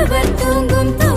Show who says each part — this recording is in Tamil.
Speaker 1: ஒருவர் தூங்கும் தூ